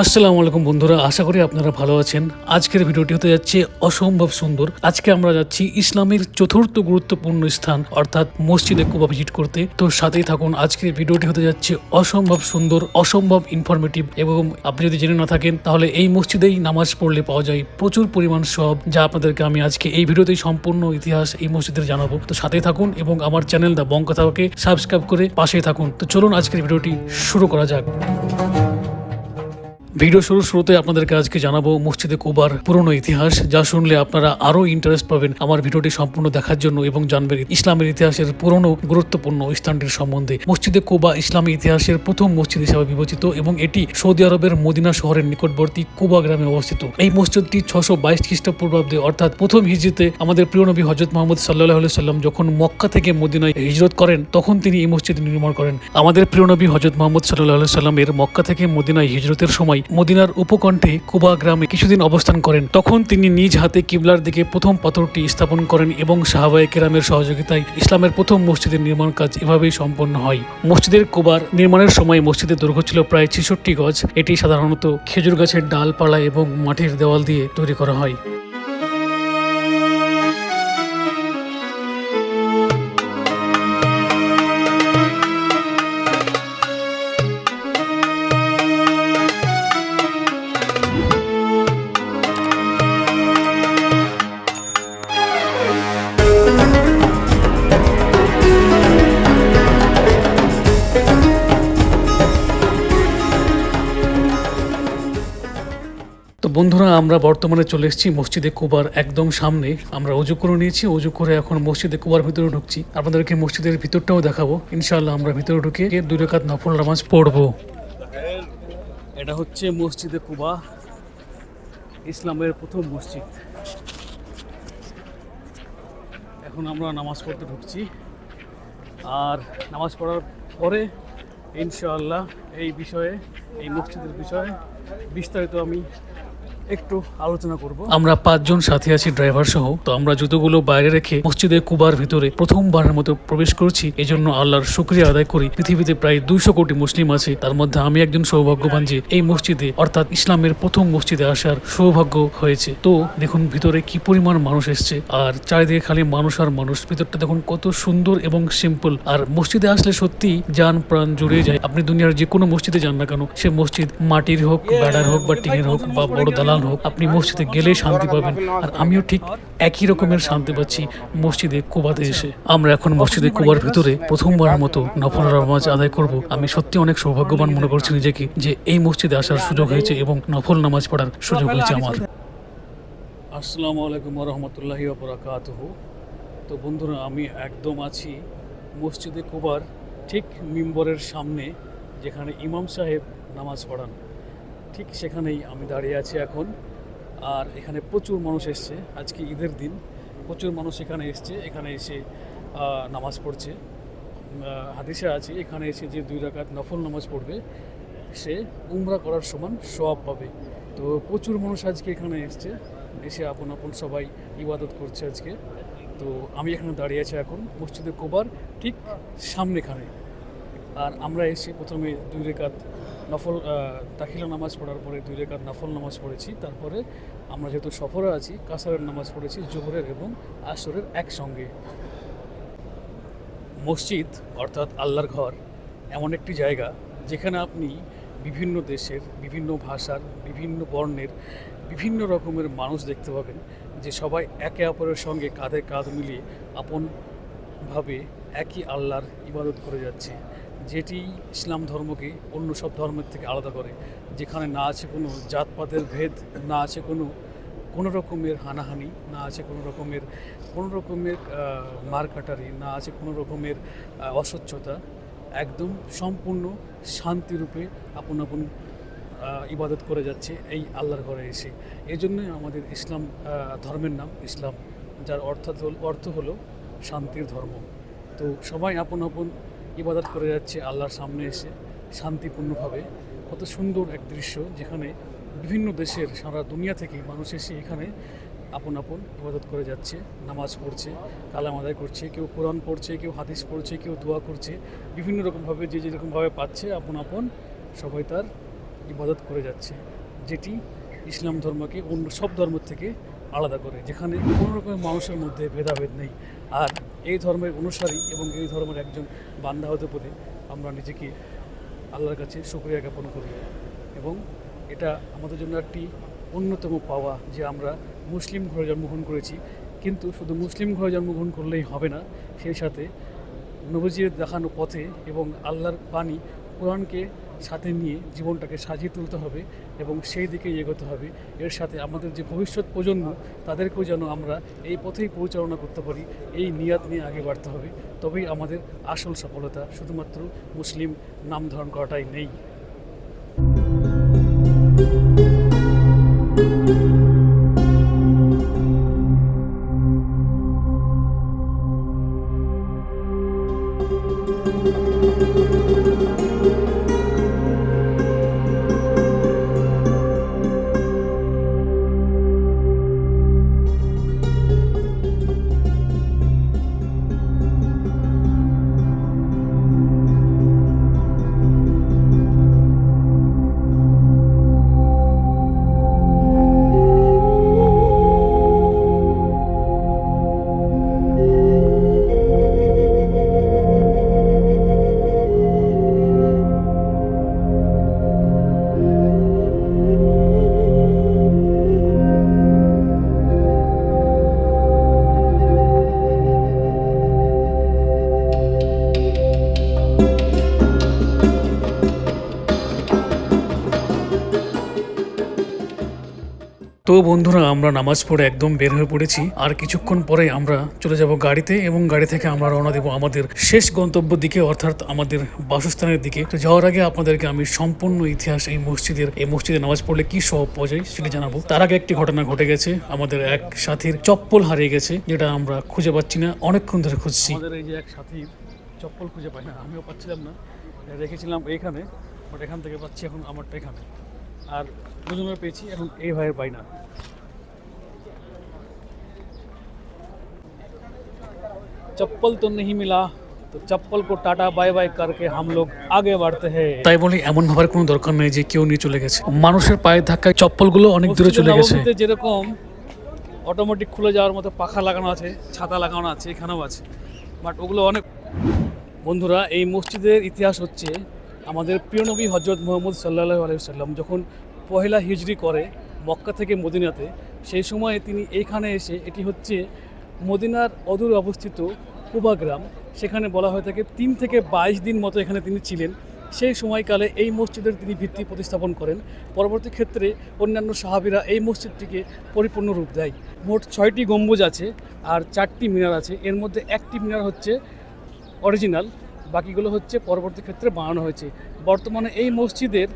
আসসালামু আলাইকুম বন্ধুরা, আশা করি আপনারা ভালো আছেন। আজকের ভিডিওটি হতে যাচ্ছে অসম্ভব সুন্দর। আজকে আমরা যাচ্ছি ইসলামের চতুর্থ গুরুত্বপূর্ণ স্থান, অর্থাৎ মসজিদে কুবা ভিজিট করতে। তো সাথেই থাকুন, আজকের ভিডিওটি হতে যাচ্ছে অসম্ভব সুন্দর, অসম্ভব ইনফরমেটিভ এবং আপনি যদি জেনে না থাকেন, তাহলে এই মসজিদেই নামাজ পড়লে পাওয়া যায় প্রচুর পরিমাণ সব যা আপনাদেরকে আমি আজকে এই ভিডিওতেই সম্পূর্ণ ইতিহাস এই মসজিদের জানাব। তো সাথেই থাকুন এবং আমার চ্যানেল দা বং কথাকে সাবস্ক্রাইব করে পাশেই থাকুন। তো চলুন আজকের ভিডিওটি শুরু করা যাক। ভিডিও শুরু শুরুতে আপনাদেরকে আজকে জানাব মসজিদে কুবার পুরনো ইতিহাস। যা শুনলে আপনারা আরও ইন্টারেস্ট পাবেন আমার ভিডিওটি সম্পূর্ণ দেখার জন্য এবং জানবেন ইসলামের ইতিহাসের পুরনো গুরুত্বপূর্ণ স্থানটির সম্বন্ধে। মসজিদে কুবা ইসলামী ইতিহাসের প্রথম মসজিদ হিসাবে বিবেচিত এবং এটি সৌদি আরবের মদিনা শহরের নিকটবর্তী কুবা গ্রামে অবস্থিত। এই মসজিদটি ছশো বাইশ খ্রিস্টপূর্বাব্দে, অর্থাৎ প্রথম হিজরিতে আমাদের প্রিয় নবী হজরত মোহাম্মদ সাল্লাহ সাল্লাম যখন মক্কা থেকে মদিনায় হিজরত করেন, তখন তিনি এই মসজিদ নির্মাণ করেন। আমাদের প্রিয় নবী হজরত মোহাম্মদ সাল্লাহ সাল্লামের মক্কা থেকে মদিনায় হিজরতের সময় মদিনার উপকণ্ঠে কুবা গ্রামে কিছুদিন অবস্থান করেন। তখন তিনি নিজ হাতে কিবলার দিকে প্রথম পাথরটি স্থাপন করেন এবং সাহাবায় কেরামের সহযোগিতায় ইসলামের প্রথম মসজিদের নির্মাণ কাজ এভাবেই সম্পন্ন হয়। মসজিদের কুবার নির্মাণের সময় মসজিদের দৈর্ঘ্য ছিল প্রায় ছেষট্টি গজ। এটি সাধারণত খেজুর গাছের ডালপালা এবং মাটির দেওয়াল দিয়ে তৈরি করা হয়। আমরা বর্তমানে চলে এসেছি মসজিদে কুবার একদম সামনে। আমরা অজু করে নিয়েছি, অজু করে এখন মসজিদে কুবার ভিতরে ঢুকছি। আপনাদেরকে মসজিদের ভিতরটাও দেখাবো। ইনশাল্লাহ আমরা ভিতরে ঢুকে দুই রেখাত নফল নামাজ পড়ব। এটা হচ্ছে মসজিদে কুবা, ইসলামের প্রথম মসজিদ। এখন আমরা নামাজ পড়তে ঢুকছি। আর নামাজ পড়ার পরে ইনশাআল্লাহ এই বিষয়ে, এই মসজিদের বিষয়ে বিস্তারিত আমি একটু আলোচনা করব। আমরা পাঁচজন সাথে আছি ড্রাইভার সহ তো আমরা জুতোগুলো বাইরে রেখে মসজিদে কুবার ভিতরে প্রথমবারের মতো প্রবেশ করছি। এই জন্য আল্লাহর শুক্রিয়া আদায় করি। পৃথিবীতে প্রায় দুইশো কোটি মুসলিম আছে। তার মধ্যে আমি একজন সৌভাগ্যবান যে এই মসজিদে অর্থাৎ ইসলামের প্রথম মসজিদে আসার সৌভাগ্য হয়েছে। তো দেখুন ভিতরে কি পরিমাণ মানুষ এসছে। আর চারিদিকে খালি মানুষ আর মানুষ। ভিতরটা দেখুন কত সুন্দর এবং সিম্পল। আর মসজিদে আসলে সত্যি যান প্রাণ জুড়ে যায়। আপনি দুনিয়ার যে কোনো মসজিদে যান না কেন সে মসজিদ মাটির হোক বেড়ার হোক বা টিনের হোক বা বড় দালাল হোক আপনি মসজিদে গেলেই শান্তি পাবেন। আর আমিও ঠিক একই রকমের শান্তি পাচ্ছি মসজিদে কুবাতে এসে। আমরা এখন মসজিদে কুবার ভিতরে প্রথমবারের মতো নফল নামাজ আদায় করব। আমি সত্যি অনেক সৌভাগ্যবান মনে করছি নিজেকে যে এই মসজিদে আসার সুযোগ হয়েছে এবং নফল নামাজ পড়ার সুযোগ হয়েছে আমার। আসসালামু আলাইকুম রহমতুল্লাহি বরাকাতহ তো বন্ধুরা, আমি একদম আছি মসজিদে কুবার ঠিক মিম্বরের সামনে, যেখানে ইমাম সাহেব নামাজ পড়ান। ঠিক সেখানেই আমি দাঁড়িয়ে আছি এখন। আর এখানে প্রচুর মানুষ এসছে। আজকে ঈদের দিন। প্রচুর মানুষ এখানে এসছে। এখানে এসে নামাজ পড়ছে। হাদিসে আছে, এখানে এসে যে দুই রাকাত নফল নামাজ পড়বে, সে উমরা করার সমান সওয়াব পাবে। তো প্রচুর মানুষ আজকে এখানে এসছে। এসে আপন আপন সবাই ইবাদত করছে আজকে। তো আমি এখানে দাঁড়িয়ে আছি এখন, মসজিদে কোবার, ঠিক সামনেখানে আর আমরা এসে প্রথমে দুই রেখাত নফল দাখিলা নামাজ পড়ার পরে দুই রেখাত নফল নামাজ পড়েছি। তারপরে আমরা যেহেতু সফরে আছি, কাসারের নামাজ পড়েছি, জোহরের এবং আসরের একসঙ্গে। মসজিদ, অর্থাৎ আল্লাহর ঘর, এমন একটি জায়গা যেখানে আপনি বিভিন্ন দেশের, বিভিন্ন ভাষার, বিভিন্ন বর্ণের, বিভিন্ন রকমের মানুষ দেখতে পাবেন, যে সবাই একে অপরের সঙ্গে কাঁধে কাঁধ মিলিয়ে আপনভাবে একই আল্লাহর ইবাদত করে যাচ্ছে। যেটি ইসলাম ধর্মকে অন্য সব ধর্মের থেকে আলাদা করে, যেখানে না আছে কোনো জাতপাতের ভেদ, না আছে কোনো কোনো রকমের হানাহানি, না আছে কোনো রকমের কোনো রকমের মারকাটারি, না আছে কোনো রকমের অস্বচ্ছতা, একদম সম্পূর্ণ শান্তিরূপে আপন আপন ইবাদত করে যাচ্ছে এই আল্লাহর ঘরে এসে। এই জন্যই আমাদের ইসলাম ধর্মের নাম ইসলাম, যার অর্থাৎ অর্থ হলো শান্তির ধর্ম। তো সবাই আপন আপন ইবাদত করে যাচ্ছে আল্লাহর সামনে এসে শান্তিপূর্ণভাবে। কত সুন্দর এক দৃশ্য যেখানে বিভিন্ন দেশের সারা দুনিয়া থেকে মানুষ এসে এখানে আপন আপন ইবাদত করে যাচ্ছে, নামাজ পড়ছে, কালাম আদায় করছে, কেউ কোরআন পড়ছে, কেউ হাদিস পড়ছে, কেউ দোয়া করছে। বিভিন্ন রকমভাবে যে যেরকমভাবে পাচ্ছে আপন আপন সবাই তার ইবাদত করে যাচ্ছে, যেটি ইসলাম ধর্মকে অন্য সব ধর্ম থেকে আলাদা করে, যেখানে কোনো রকমের মানুষের মধ্যে ভেদাভেদ নেই। আর এই ধর্মের অনুসারী এবং এই ধর্মের একজন বান্দা হতে পেরে আমরা নিজেকে আল্লাহর কাছে শুক্রিয়া জ্ঞাপন করি। এবং এটা আমাদের জন্য একটি অন্যতম পাওয়া যে আমরা মুসলিম ঘরে জন্মগ্রহণ করেছি। কিন্তু শুধু মুসলিম ঘরে জন্মগ্রহণ করলেই হবে না, সেই সাথে নবজির দেখানো পথে এবং আল্লাহর বাণী কোরআনকে সাথে নিয়ে জীবনটাকে সাজিয়ে তুলতে হবে এবং সেই দিকে এগোতে হবে। এর সাথে আমাদের যে ভবিষ্যৎ প্রজন্ম, তাদেরকেও যেন আমরা এই পথেই পরিচালনা করতে পারি, এই নিয়াত নিয়ে আগে বাড়তে হবে। তবেই আমাদের আসল সফলতা শুধুমাত্র মুসলিম নাম ধারণ করাটাই নেই। তো বন্ধুরা, আমরা নামাজ পড়ে একদম বের হয়ে পড়েছি। আর কিছুক্ষণ পরে আমরা চলে যাব গাড়িতে এবং গাড়ি থেকে আমরা রওনা দেব আমাদের শেষ গন্তব্য দিকে, অর্থাৎ আমাদের বাসস্থানের দিকে। তো যাওয়ার আগে আপনাদেরকে আমি সম্পূর্ণ ইতিহাস এই মসজিদের, এই মসজিদে নামাজ পড়লে কি সব পাওয়া যায় সেটা জানাব। তার আগে একটি ঘটনা ঘটে গেছে। আমাদের এক সাথীর চপ্পল হারিয়ে গেছে, যেটা আমরা খুঁজে পাচ্ছি না। অনেকক্ষণ ধরে খুঁজছি। আমাদের এই যে এক সাথীর চপ্পল খুঁজে পাই না, আমিও পাচ্ছিলাম না। রেখেছিলাম এইখানে বাট এখান থেকে পাচ্ছি এখন আমারটা এখানে। আর দুজনের পেয়েছি এবং এই ভাইয়ের পাই না। চপ্পল তো নেই মিলা তো চপ্পল কো টাটা বাই বাই করকে হাম লোক আগে বাড়তে হে। তাই বলে এমন ভাবার কোনো দরকার নেই যে কেউ নিয়ে চলে গেছে। মানুষের পায়ে ধাক্কায় চপ্পলগুলো অনেক দূরে চলে গেছে। যেরকম অটোমেটিক খুলে যাওয়ার মতো পাখা লাগানো আছে ছাতা লাগানো আছে এখানেও আছে। বাট ওগুলো অনেক বন্ধুরা এই মসজিদের ইতিহাস হচ্ছে আমাদের প্রিয় নবী হজরত মোহাম্মদ সাল্লাহ আলাইসাল্লাম যখন পহেলা হিজরি করে মক্কা থেকে মদিনাতে, সেই সময়ে তিনি এইখানে এসে এটি হচ্ছে মদিনার অদূর অবস্থিত কুবা গ্রাম। সেখানে বলা হয়ে থাকে তিন থেকে বাইশ দিন মতো এখানে তিনি ছিলেন। সেই সময়কালে এই মসজিদের তিনি ভিত্তি প্রতিস্থাপন করেন। পরবর্তী ক্ষেত্রে অন্যান্য সাহাবিরা এই মসজিদটিকে পরিপূর্ণ রূপ দেয়। মোট ছয়টি গম্বুজ আছে আর চারটি মিনার আছে। এর মধ্যে একটি মিনার হচ্ছে অরিজিনাল। বাকিগুলো হচ্ছে পরবর্তী ক্ষেত্রে বানানো হয়েছে। বর্তমানে এই মসজিদের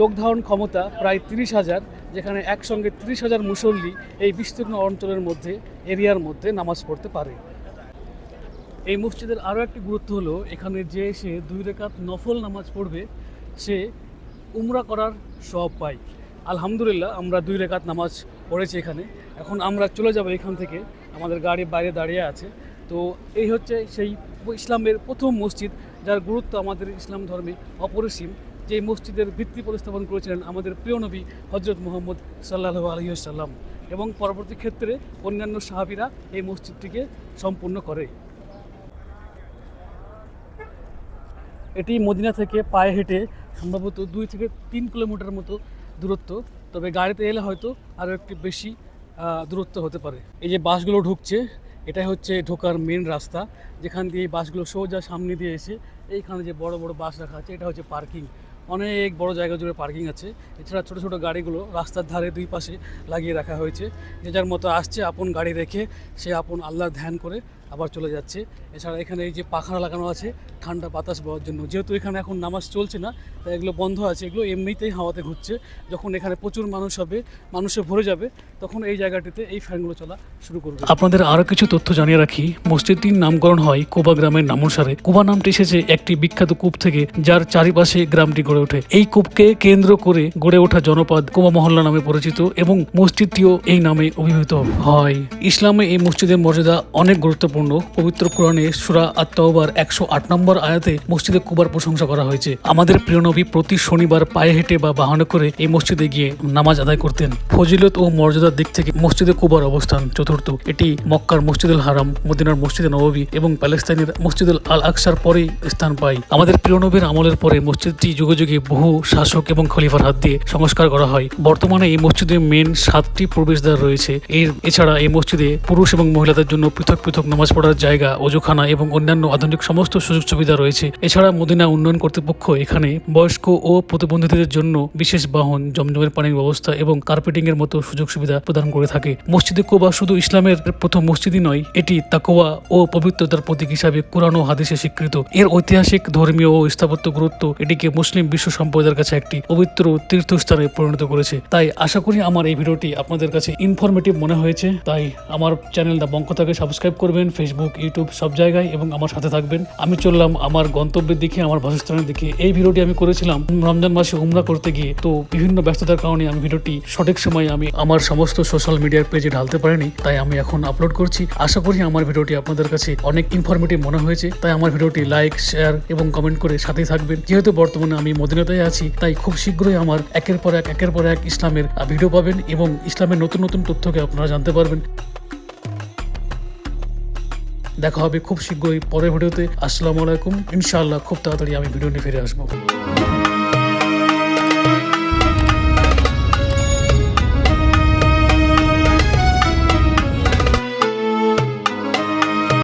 লোক ধারণ ক্ষমতা প্রায় তিরিশ হাজার, যেখানে একসঙ্গে তিরিশ হাজার মুসল্লি এই বিস্তীর্ণ অঞ্চলের মধ্যে, এরিয়ার মধ্যে নামাজ পড়তে পারে। এই মসজিদের আরও একটি গুরুত্ব হলো, এখানে যে এসে দুই রেখাত নফল নামাজ পড়বে, সে উমরা করার সব পায়। আলহামদুলিল্লাহ, আমরা দুই রেখাত নামাজ পড়েছি এখানে। এখন আমরা চলে যাব এখান থেকে, আমাদের গাড়ি বাইরে দাঁড়িয়ে আছে। তো এই হচ্ছে সেই ইসলামের প্রথম মসজিদ যার গুরুত্ব আমাদের ইসলাম ধর্মে অপরিসীম। যে মসজিদের ভিত্তি প্রতিস্থাপন করেছিলেন আমাদের প্রিয় নবী হজরত মোহাম্মদ সাল্লাহ আলহিসাল্লাম এবং পরবর্তী ক্ষেত্রে অন্যান্য সাহাবিরা এই মসজিদটিকে সম্পূর্ণ করে। এটি মদিনা থেকে পায়ে হেঁটে সম্ভবত দুই থেকে তিন কিলোমিটার মতো দূরত্ব, তবে গাড়িতে এলে হয়তো আরও একটু বেশি দূরত্ব হতে পারে। এই যে বাসগুলো ঢুকছে এটাই হচ্ছে ঢোকার মেন রাস্তা, যেখান দিয়ে বাসগুলো সোজা সামনে দিয়ে এসে এইখানে যে বড় বড় বাস রাখা আছে, এটা হচ্ছে পার্কিং অনেক বড় জায়গা জুড়ে পার্কিং আছে। এছাড়া ছোটো ছোটো গাড়িগুলো রাস্তার ধারে দুই পাশে লাগিয়ে রাখা হয়েছে। যে যার মতো আসছে আপন গাড়ি রেখে সে আপন আল্লাহ ধ্যান করে আবার চলে যাচ্ছে। এছাড়া এখানে এই যে পাখা লাগানো আছে, ঠান্ডা বাতাস পাওয়ার জন্য। যেহেতু এখানে এখন নামাজ চলছে না, তাই এগুলো বন্ধ আছে, এগুলো এমনিতেই হাওয়াতে ঘুরছে। যখন এখানে প্রচুর মানুষ হবে, মানুষে ভরে যাবে, তখন এই জায়গাটিতে এই ফ্যানগুলো চলা শুরু করবে। আপনাদের আরও কিছু তথ্য জানিয়ে রাখি। মসজিদটির নামকরণ হয় কোবা গ্রামের নাম অনুসারে কোবা নামটি এসেছে একটি বিখ্যাত কূপ থেকে, যার চারিপাশে গ্রামটি গড়ে ওঠে। এই কূপকে কেন্দ্র করে গড়ে ওঠা জনপদ কোবা মহল্লা নামে পরিচিত এবং মসজিদটিও এই নামে অভিহিত হয়। ইসলামে এই মসজিদের মর্যাদা অনেক গুরুত্বপূর্ণ। গুরুত্বপূর্ণ। পবিত্র কোরআনে সুরা আত্মাওবার একশো আট নম্বর আয়াতে মসজিদে কুবার প্রশংসা করা হয়েছে। আমাদের প্রিয় নবী প্রতি শনিবার পায়ে হেঁটে বা বাহনে করে এই মসজিদে গিয়ে নামাজ আদায় করতেন। ফজিলত ও মর্যাদার দিক থেকে মসজিদে কুবার অবস্থান চতুর্থ। এটি মক্কার মসজিদুল হারাম, মদিনার মসজিদে নববী এবং প্যালেস্তাইনের মসজিদুল আল আকসার পরেই স্থান পায়। আমাদের প্রিয় নবীর আমলের পরে মসজিদটি যুগে যুগে বহু শাসক এবং খলিফার হাত দিয়ে সংস্কার করা হয়। বর্তমানে এই মসজিদে মেন সাতটি প্রবেশদ্বার রয়েছে। এর, এছাড়া এই মসজিদে পুরুষ এবং মহিলাদের জন্য পৃথক পৃথক নামাজ পড়ার জায়গা, অজুখানা এবং অন্যান্য আধুনিক সমস্ত সুযোগ সুবিধা রয়েছে। এছাড়া মদিনা উন্নয়ন কর্তৃপক্ষ এখানে বয়স্ক ও প্রতিবন্ধীদের জন্য বিশেষ বাহন, জমজমের পানির ব্যবস্থা এবং কার্পেটিং এর মতো সুযোগ সুবিধা প্রদান করে থাকে। মসজিদে কোবা শুধু ইসলামের প্রথম মসজিদই নয়, এটি তাকোয়া ও পবিত্রতার প্রতীক হিসাবে কোরআন ও হাদিসে স্বীকৃত। এর ঐতিহাসিক, ধর্মীয় ও স্থাপত্য গুরুত্ব এটিকে মুসলিম বিশ্ব সম্প্রদায়ের কাছে একটি পবিত্র তীর্থস্থানে পরিণত করেছে। তাই আশা করি আমার এই ভিডিওটি আপনাদের কাছে ইনফরমেটিভ মনে হয়েছে। তাই আমার চ্যানেল দা বঙ্কতাকে সাবস্ক্রাইব করবেন ফেসবুক ইউটিউব সব জায়গায় এবং আমার সাথে থাকবেন। আমি চললাম আমার গন্তব্যের দিকে, আমার বাসস্থানের দিকে। এই ভিডিওটি আমি করেছিলাম রমজান মাসে উমরা করতে গিয়ে। তো বিভিন্ন ব্যস্ততার কারণে আমি ভিডিওটি সঠিক সময়ে আমি আমার সমস্ত সোশ্যাল মিডিয়ার পেজে ঢালতে পারিনি। তাই আমি এখন আপলোড করছি। আশা করি আমার ভিডিওটি আপনাদের কাছে অনেক ইনফরমেটিভ মনে হয়েছে। তাই আমার ভিডিওটি লাইক শেয়ার এবং কমেন্ট করে সাথেই থাকবেন। যেহেতু বর্তমানে আমি মদিনাতেই আছি, তাই খুব শীঘ্রই আমার একের পর এক, একের পর এক ইসলামের ভিডিও পাবেন এবং ইসলামের নতুন নতুন তথ্যকে আপনারা জানতে পারবেন। দেখা হবে খুব শীঘ্রই পরের ভিডিওতে। আসসালামু আলাইকুম। ইনশাআল্লাহ খুব তাড়াতাড়ি আমি ভিডিও নিয়ে ফিরে আসব।